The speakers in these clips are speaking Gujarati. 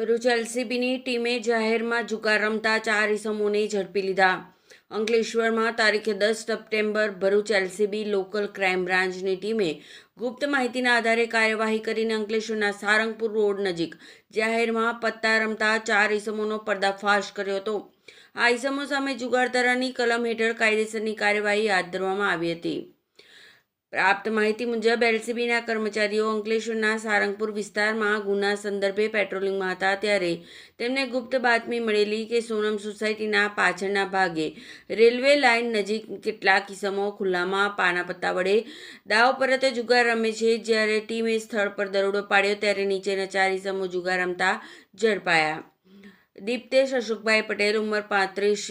ભરૂચ એલસીબીની ટીમે જાહેરમાં જુગાર રમતા ચાર ઇસમોને ઝડપી લીધા. અંકલેશ્વરમાં તારીખે દસ September Bharuch LCB local crime બ્રાન્ચની ટીમે ગુપ્ત માહિતીના આધારે કાર્યવાહી કરીને અંકલેશ્વરના સારંગપુર રોડ નજીક જાહેરમાં પત્તા રમતા ચાર ઇસમોનો પર્દાફાશ કર્યો હતો. આ ઇસમો સામે જુગારધારાની કલમ હેઠળ કાયદેસરની કાર્યવાહી હાથ ધરવામાં આવી હતી. પ્રાપ્ત માહિતી મુજબ એલસીબીના કર્મચારીઓ અંકલેશ્વરના સારંગપુર વિસ્તારમાં ગુના સંદર્ભે પેટ્રોલિંગમાં હતા ત્યારે તેમને ગુપ્ત બાતમી મળેલી કે સોનમ સોસાયટીના પાછળના ભાગે રેલવે લાઇન નજીક કેટલાક કિસમો ખુલ્લામાં પાના પત્તા વડે દાવ પરત જુગાર રમે છે. જ્યારે ટીમે સ્થળ પર દરોડો પાડ્યો ત્યારે નીચેના ચાર ઇસમો જુગાર રમતા ઝડપાયા. દીપ્તેશ અશોકભાઈ પટેલ ઉંમર પાંત્રીસ,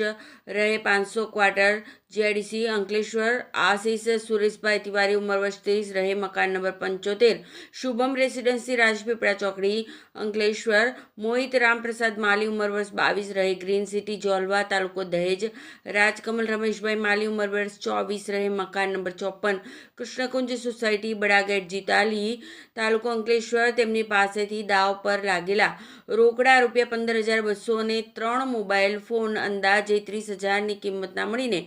રહે પાંચસો ક્વાર્ટર જીઆઈડીસી અંકલેશ્વર, આશીષ, સુરેશભાઈ તિવારી ઉંમર વર્ષ ત્રીસ રહે મકાન નંબર પંચોતેર. શુભમ રેસિડેન્સી, રાજપીપળા ચોકડી, અંકલેશ્વર. મોહિત રામપ્રસાદ માલી ઉંમર વર્ષ બાવીસ, રહે ગ્રીન સિટી, જોલવા તાલુકો દહેજ. રાજકમલ રમેશભાઈ માલી ઉંમર વર્ષ ચોવીસ, રહે મકાન નંબર ચોપન. કૃષ્ણકુંજ સોસાયટી, બડાગેટ, જીતાલી તાલુકો અંકલેશ્વર, તેમની પાસેથી દાવ પર લાગેલા રોકડા રૂપિયા પંદર હજાર બસો અને ત્રણ મોબાઈલ ફોન અંદાજે ત્રીસ હજારની કિંમતના મળીને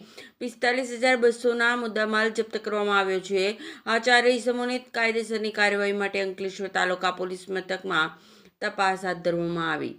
પિસ્તાલીસ હજાર બસોના મુદ્દામાલ જપ્ત કરવામાં આવ્યો છે. આ ચારેય ઇસમોને કાયદેસરની કાર્યવાહી માટે અંકલેશ્વર તાલુકા પોલીસ મથકમાં તપાસ હાથ ધરવામાં આવી.